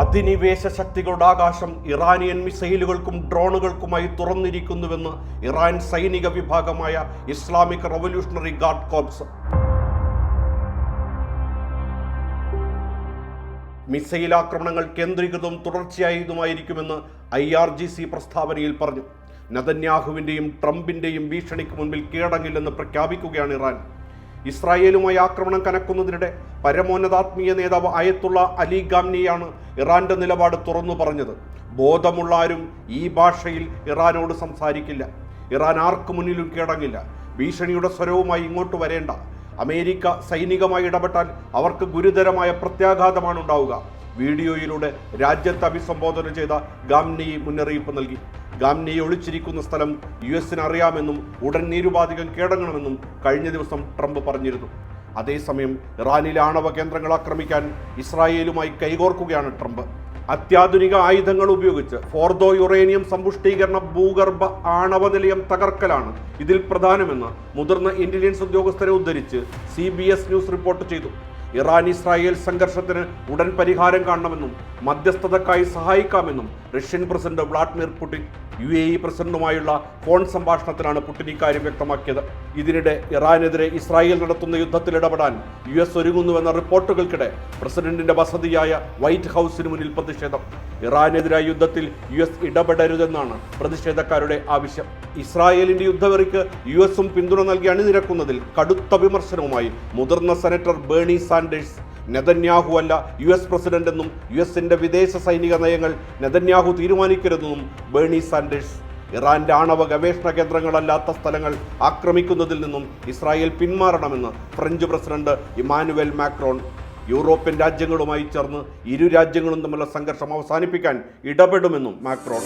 അധിനിവേശ ശക്തികളുടെ ആകാശം ഇറാനിയൻ മിസൈലുകൾക്കും ഡ്രോണുകൾക്കുമായി തുറന്നിരിക്കുന്നുവെന്ന് ഇറാൻ സൈനിക വിഭാഗമായ Islamic Revolutionary Guard Corps missile ആക്രമണങ്ങൾ കേന്ദ്രീകൃതവും തുടർച്ചയായതുമായിരിക്കുമെന്ന് ഐ ആർ ജി സി പ്രസ്താവനയിൽ പറഞ്ഞു. നതന്യാഹുവിന്റെയും ട്രംപിന്റെയും ഭീഷണിക്ക് മുൻപിൽ കീഴടങ്ങില്ലെന്ന് പ്രഖ്യാപിക്കുകയാണ് ഇറാൻ. ഇസ്രായേലുമായി ആക്രമണം കനക്കുന്നതിനിടെ പരമോന്നതാത്മീയ നേതാവ് അയത്തുള്ള അലി ഗാംനിയാണ് ഇറാന്റെ നിലപാട് തുറന്നു പറഞ്ഞത്. ബോധമുള്ള ആരും ഈ ഭാഷയിൽ ഇറാനോട് സംസാരിക്കില്ല. ഇറാൻ ആർക്കു മുന്നിലും കീഴടങ്ങില്ല ഭീഷണിയുടെ സ്വരവുമായി ഇങ്ങോട്ട് വരേണ്ട. അമേരിക്ക സൈനികമായി ഇടപെട്ടാൽ അവർക്ക് ഗുരുതരമായ പ്രത്യാഘാതമാണ് ഉണ്ടാവുക. വീഡിയോയിലൂടെ രാജ്യത്തെ അഭിസംബോധന ചെയ്ത ഗാംനി മുന്നറിയിപ്പ് നൽകി. ഗാംനിയെ ഒളിച്ചിരിക്കുന്ന സ്ഥലം യു എസിന് അറിയാമെന്നും ഉടൻ നിരുപാധികം കീഴടങ്ങണമെന്നും കഴിഞ്ഞ ദിവസം ട്രംപ് പറഞ്ഞിരുന്നു. അതേസമയം ഇറാനിലെ ആണവ കേന്ദ്രങ്ങൾ ആക്രമിക്കാൻ ഇസ്രായേലുമായി കൈകോർക്കുകയാണ് ട്രംപ്. അത്യാധുനിക ആയുധങ്ങൾ ഉപയോഗിച്ച് ഫോർദോ യുറേനിയം സമ്പുഷ്ടീകരണ ഭൂഗർഭ ആണവ നിലയം തകർക്കലാണ് ഇതിൽ പ്രധാനമെന്ന് മുതിർന്ന ഇന്റലിജൻസ് ഉദ്യോഗസ്ഥരെ ഉദ്ധരിച്ച് സി ന്യൂസ് റിപ്പോർട്ട് ചെയ്തു. ഇറാൻ ഇസ്രായേൽ സംഘർഷത്തിന് ഉടൻ പരിഹാരം കാണണമെന്നും മധ്യസ്ഥതക്കായി സഹായിക്കാമെന്നും Russian president Vladimir Putin U A E പ്രസിഡന്റുമായുള്ള phone സംഭാഷണത്തിലാണ് പുടിൻ ഇക്കാര്യം വ്യക്തമാക്കിയത്. ഇതിനിടെ ഇറാനെതിരെ ഇസ്രായേൽ നടത്തുന്ന യുദ്ധത്തിൽ ഇടപെടാൻ യു എസ് ഒരുങ്ങുന്നുവെന്ന റിപ്പോർട്ടുകൾക്കിടെ പ്രസിഡന്റിന്റെ വസതിയായ വൈറ്റ് ഹൗസിന് മുന്നിൽ പ്രതിഷേധം. ഇറാനെതിരായ യുദ്ധത്തിൽ യു എസ് ഇടപെടരുതെന്നാണ് പ്രതിഷേധക്കാരുടെ ആവശ്യം. ഇസ്രായേലിന്റെ യുദ്ധവെറിക്ക് യു എസും പിന്തുണ നൽകി അണിനിരക്കുന്നതിൽ കടുത്ത വിമർശനവുമായി മുതിർന്ന സെനറ്റർ ബേണി സാൻഡേഴ്സ്. നെതന്യാഹു അല്ല യു എസ് പ്രസിഡന്റ് എന്നും യു എസിന്റെ വിദേശ സൈനിക നയങ്ങൾ നെതന്യാഹു തീരുമാനിക്കരുതെന്നും ബേണി സാൻഡേഴ്സ്. ഇറാന്റെ ആണവ ഗവേഷണ കേന്ദ്രങ്ങളല്ലാത്ത സ്ഥലങ്ങൾ ആക്രമിക്കുന്നതിൽ നിന്നും Israel പിന്മാറണമെന്ന് French president Emmanuel Macron. European രാജ്യങ്ങളുമായി ചേർന്ന് ഇരു രാജ്യങ്ങളും തമ്മിലുള്ള സംഘർഷം അവസാനിപ്പിക്കാൻ ഇടപെടുമെന്നും മാക്രോൺ.